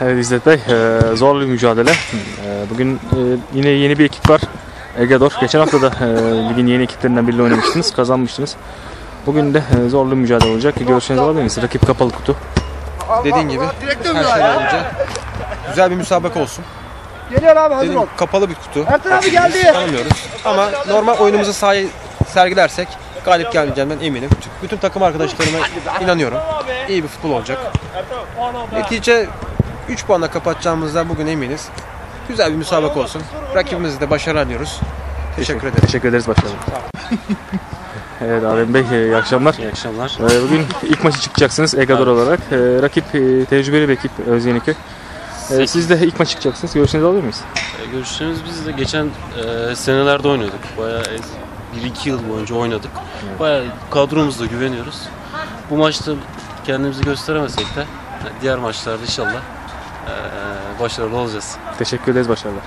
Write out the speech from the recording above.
Evet İzzet Bey, e, zorlu bir mücadele. E, Bugün e, yine yeni bir ekip var. Egedor. Geçen hafta da e, ligin yeni ekiplerinden biriyle oynamıştınız, kazanmıştınız. Bugün de e, zorlu bir mücadele olacak. Görüşlerinizi alabilir miyiz? Rakip kapalı kutu. Dediğin gibi her şeyden önce güzel bir müsabaka olsun. Geliyor abi hazır Dediğim ol. gibi kapalı bir kutu. Ertan abi geldi. Tanımıyoruz. Ama normal oyunumuzu sahaya sergilersek galip geleceğimden eminim. Bütün takım arkadaşlarıma inanıyorum. İyi bir futbol olacak. Netice 3 puanla kapatacağımızdan bugün eminiz. Güzel bir müsabaka olsun. Rakibimize de başarılar diliyoruz. Teşekkür ederim. Teşekkür ederiz başkanım. Evet Adem Bey, e, iyi akşamlar. İyi akşamlar. E, Bugün ilk maçı çıkacaksınız Egador olarak. E, Rakip e, tecrübeli bir ekip Özyeniköy. E, Siz de ilk maç çıkacaksınız. Görüşlerinizi alabilir miyiz? E, Görüşlerimiz biz de geçen e, senelerde oynadık. Bayağı 1-2 yıl boyunca oynadık. Bayağı kadromuzda güveniyoruz. Bu maçta kendimizi gösteremesek de diğer maçlarda inşallah başarılı olacağız. Teşekkür ederiz, başarılar.